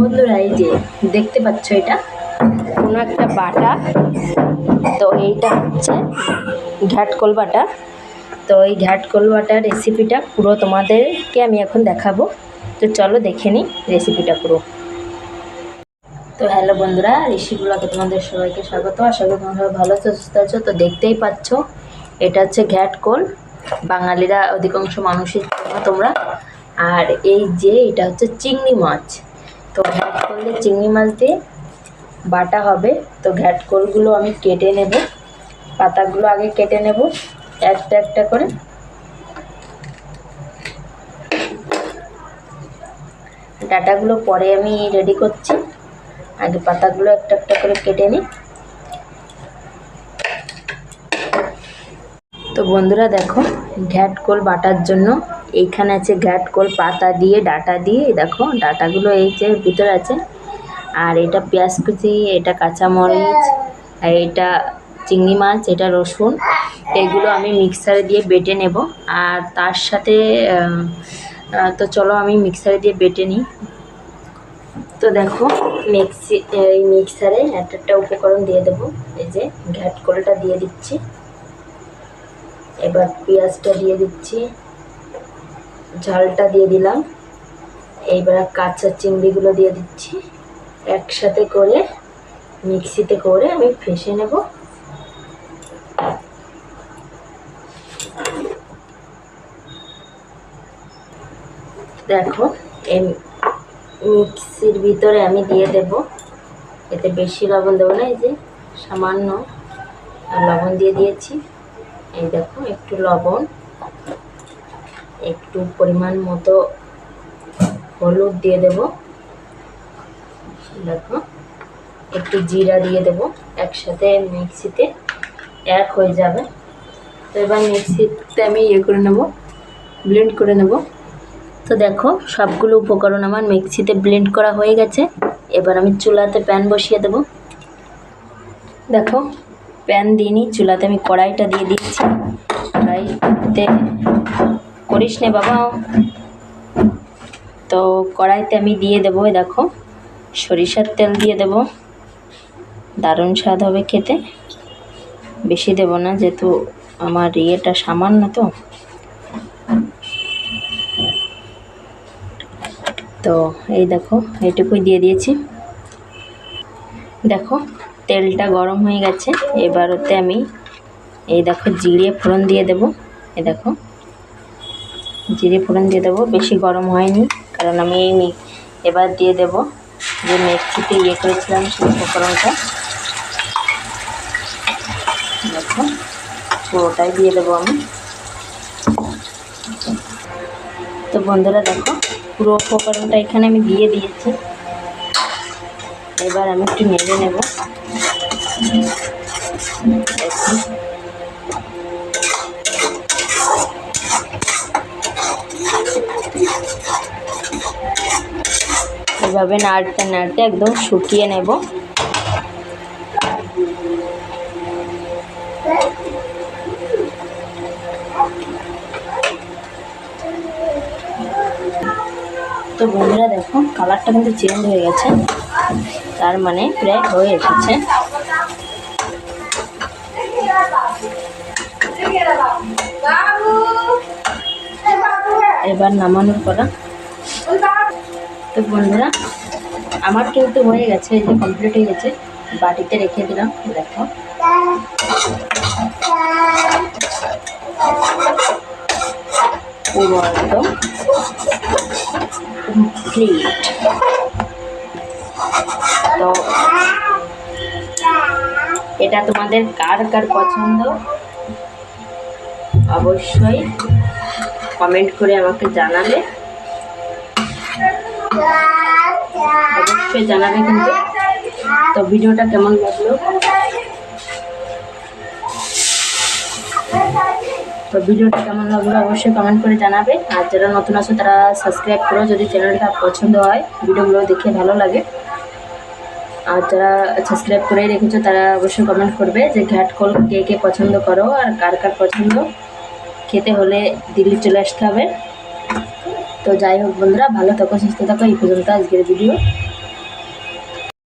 বন্ধুরা, এই যে দেখতে পাচ্ছ এটা? কোনো একটা বাটা। তো এইটা হচ্ছে ঘাটকল বাটা। তো এই ঘাটকল বাটার রেসিপিটা পুরো তোমাদেরকে আমি এখন দেখাবো। তো চলো দেখে নিই রেসিপিটা পুরো। তো হ্যালো বন্ধুরা ঋষিগুলোকে তোমাদের সবাইকে স্বাগত। আশা করি তোমরা ভালো আছো, সুস্থ আছো। তো দেখতেই পাচ্ছ, এটা হচ্ছে ঘ্যাটকোল। বাঙালিরা অধিকাংশ মানুষের তোমরা। আর এই যে এটা হচ্ছে চিংড়ি মাছ। তো ঘ্যাটকোল দিয়ে চিংড়ি মাছ দিয়ে বাটা হবে। তো ঘ্যাটকোলগুলো আমি কেটে নেব। পাতাগুলো আগে কেটে নেব। একটা একটা করে। ডাটাগুলো পরে আমি রেডি করছি। আগে পাতাগুলো একটা একটা করে কেটে নিই। তো বন্ধুরা দেখো ঘ্যাটকোল বাটার জন্য এইখানে আছে ঘ্যাটকোল পাতা দিয়ে, ডাটা দিয়ে দেখো, ডাটাগুলো এই যে ভিতরে আছে। আর এটা পেঁয়াজ কুচি, এটা কাঁচামরিচ, আর এটা চিংড়ি মাছ, এটা রসুন, এগুলো আমি মিক্সারে দিয়ে বেটে নেব। আর তার সাথে তো চলো আমি মিক্সারে দিয়ে বেটে নিই। তো দেখো, মিক্সি, এই মিক্সারে একটা একটা উপকরণ দিয়ে দেবো। এই যে ঘ্যাটকলটা দিয়ে দিচ্ছি। এবার পেঁয়াজটা দিয়ে দিচ্ছি। ঝালটা দিয়ে দিলাম। এইবার কাঁচা চিংড়িগুলো দিয়ে দিচ্ছি। একসাথে করে মিক্সিতে করে আমি ফেসে নেব। দেখো, এই মিক্সির ভিতরে আমি দিয়ে দেব। এতে বেশি লবণ দেবো না, এই যে সামান্য লবণ দিয়ে দিয়েছি। এই দেখো, একটু লবণ। একটু পরিমাণ মতো হলুদ দিয়ে দেব। দেখো, একটু জিরা দিয়ে দেব। একসাথে মিক্সিতে এক হয়ে যাবে। তো এবার মিক্সিতে আমি ইয়ে করে নেব, ব্লেন্ড করে নেব। তো দেখো, সবগুলো উপকরণ আমার মিক্সিতে ব্লেন্ড করা হয়ে গেছে। এবার আমি চুলাতে প্যান বসিয়ে দেব। দেখো, প্যান দিইনি, চুলাতে আমি কড়াইটা দিয়ে দিচ্ছি কড়াইতে করিস নে বাবা। তো কড়াইতে আমি দিয়ে দেবো দেখো, সরিষার তেল দিয়ে দেব। দারুণ স্বাদ হবে খেতে। বেশি দেব না, যেহেতু আমার ইয়েটা সামান্য তো। তো এই দেখো এইটুকুই দিয়ে দিয়েছি। দেখো, তেলটা গরম হয়ে গেছে। এবার ওতে আমি এই দেখো, জিরে ফোড়ন দিয়ে দেব। এ দেখো জিরে ফোড়ন দিয়ে দেবো। বেশি গরম হয়নি, কারণ আমি এই এবার দিয়ে দেব যে মিক্সিতে ইয়ে করেছিলাম সেই উপকরণটা। দেখো, পুরোটাই দিয়ে দেবো আমি। তো বন্ধুরা দেখো, পুরো উপকরণটা এখানে আমি দিয়ে দিয়েছি। এবার আমি একটু নেড়ে নেব। দেখুন। এভাবে নাড়তে নাড়তে একদম শুকিয়ে নেব। তো বন্ধুরা দেখো, কালারটা কিন্তু চেঞ্জ হয়ে গেছে। তার মানে প্রায় হয়ে এসেছে। এবার নামানোর পরা তো বন্ধুরা, আমার কিন্তু হয়ে গেছে, এই যে কমপ্লিট হয়ে গেছে। বাটিতে রেখে দিলাম, দেখো। তো এটা তোমাদের কার কার পছন্দ? অবশ্যই কমেন্ট করে আমাকে জানাবে। অবশ্যই জানাবে কিন্তু। তো ভিডিওটা কেমন লাগল? তো ভিডিওটা কেমন লাগল অবশ্যই কমেন্ট করে জানাবে। আর যারা নতুন আছে, তারা সাবস্ক্রাইব করো যদি চ্যানেলটা পছন্দ হয়। ভিডিওগুলো দেখে ভালো লাগে। আর যারা সাবস্ক্রাইব করেই রেখেছো, তারা অবশ্যই কমেন্ট করবে যে ঘ্যাট কল কে কে পছন্দ করো আর কার কার পছন্দ। খেতে হলে দিল্লি চলে আসতে হবে। তো যাই হোক বন্ধুরা ভালো থাকো সুস্থ থাকো এই পর্যন্ত আজকের ভিডিও